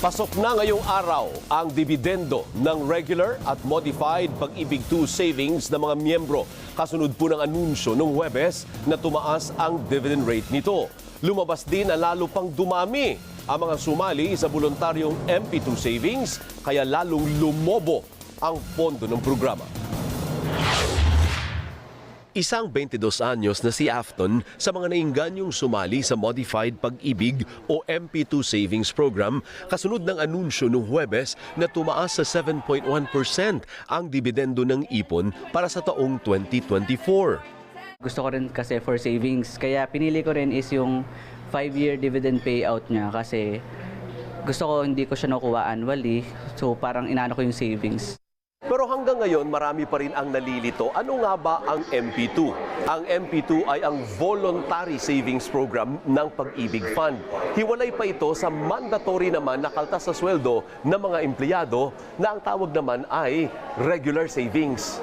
Pasok na ngayong araw ang dividendo ng regular at modified Pag-ibig 2 savings ng mga miyembro. Kasunod po ng anunsyo noong Huwebes na tumaas ang dividend rate nito. Lumabas din na lalo pang dumami ang mga sumali sa voluntaryong MP2 savings kaya lalong lumobo ang pondo ng programa. Isang 22 anyos na si Afton sa mga naingganyong sumali sa Modified Pag-ibig o MP2 Savings Program kasunod ng anunsyo noong Huwebes na tumaas sa 7.1% ang dividendo ng ipon para sa taong 2024. Gusto ko rin kasi for savings. Kaya pinili ko rin is yung 5-year dividend payout niya kasi gusto ko hindi ko siya nakuha annually. So parang inaano ko yung savings. Pero hanggang ngayon, marami pa rin ang nalilito. Ano nga ba ang MP2? Ang MP2 ay ang Voluntary Savings Program ng Pag-ibig Fund. Hiwalay pa ito sa mandatory naman na kaltas sa sweldo ng mga empleyado na ang tawag naman ay regular savings.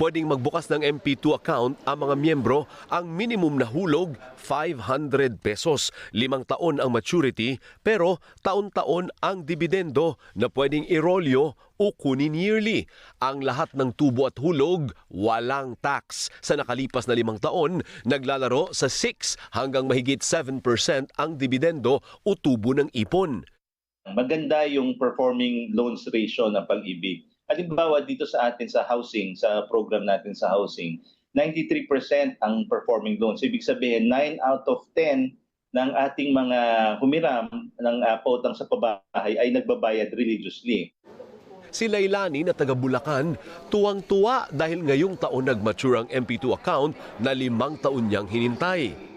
Pwedeng magbukas ng MP2 account ang mga miyembro. Ang minimum na hulog, 500 pesos. Limang taon ang maturity, pero taon-taon ang dividendo na pwedeng irolyo o kunin yearly. Ang lahat ng tubo at hulog, walang tax. Sa nakalipas na limang taon, naglalaro sa 6 hanggang mahigit 7% ang dividendo o tubo ng ipon. maganda yung performing loans ratio ng pag-ibig. Halimbawa dito sa atin sa housing, sa program natin sa housing, 93% ang performing loans. Ibig sabihin, 9 out of 10 ng ating mga humiram ng uh, pautang sa pabahay ay nagbabayad religiously. Si Lailani na taga Bulacan, tuwang-tuwa dahil ngayong taon nag-mature ang MP2 account na limang taon niyang hinintay.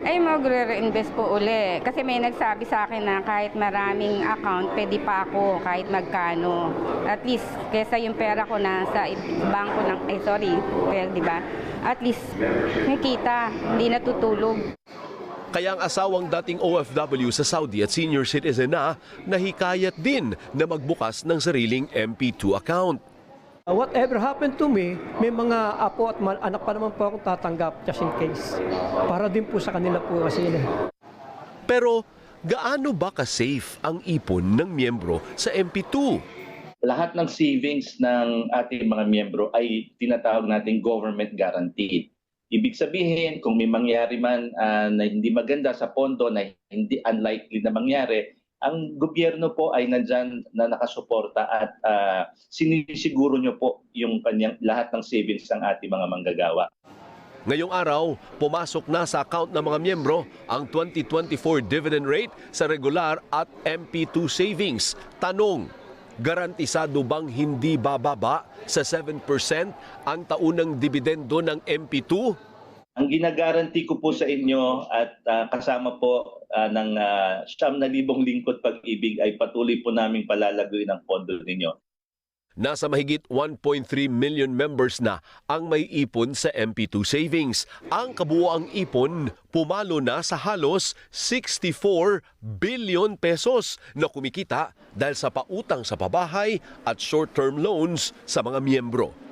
Ay, magre-reinvest po uli. Kasi may nagsabi sa akin na kahit maraming account, pwede pa ako kahit magkano. At least, kesa yung pera ko na sa bangko ng, eh sorry, well, di ba? At least, may kita, hindi natutulog. Kaya ang asawang dating OFW sa Saudi at senior citizen na, nahikayat din na magbukas ng sariling MP2 account. Uh, Whatever happened to me, may mga apo at anak pa naman po akong tatanggap just in case. Para din po sa kanila po kasi yun eh. Pero gaano ba ka-safe ang ipon ng miyembro sa MP2? Lahat ng savings ng ating mga miyembro ay tinatawag nating government guaranteed. Ibig sabihin, kung may mangyari man ah, na hindi maganda sa pondo na hindi unlikely na mangyari, ang gobyerno po ay nandyan na nakasuporta at ah, sinisiguro nyo po yung kanyang lahat ng savings ng ating mga manggagawa. Ngayong araw, pumasok na sa account ng mga miyembro ang 2024 dividend rate sa regular at MP2 savings. Tanong, garantisado bang hindi bababa sa 7% ang taunang dividendo ng MP2? Ang ginagaranti ko po sa inyo at ah, kasama po ah, ng uh, siyam na libong lingkod pag-ibig ay patuloy po naming palalaguin ang pondo ninyo. Nasa mahigit 1.3 million members na ang may ipon sa MP2 savings. Ang kabuoang ipon pumalo na sa halos 64 billion pesos na kumikita dahil sa pautang sa pabahay at short-term loans sa mga miyembro.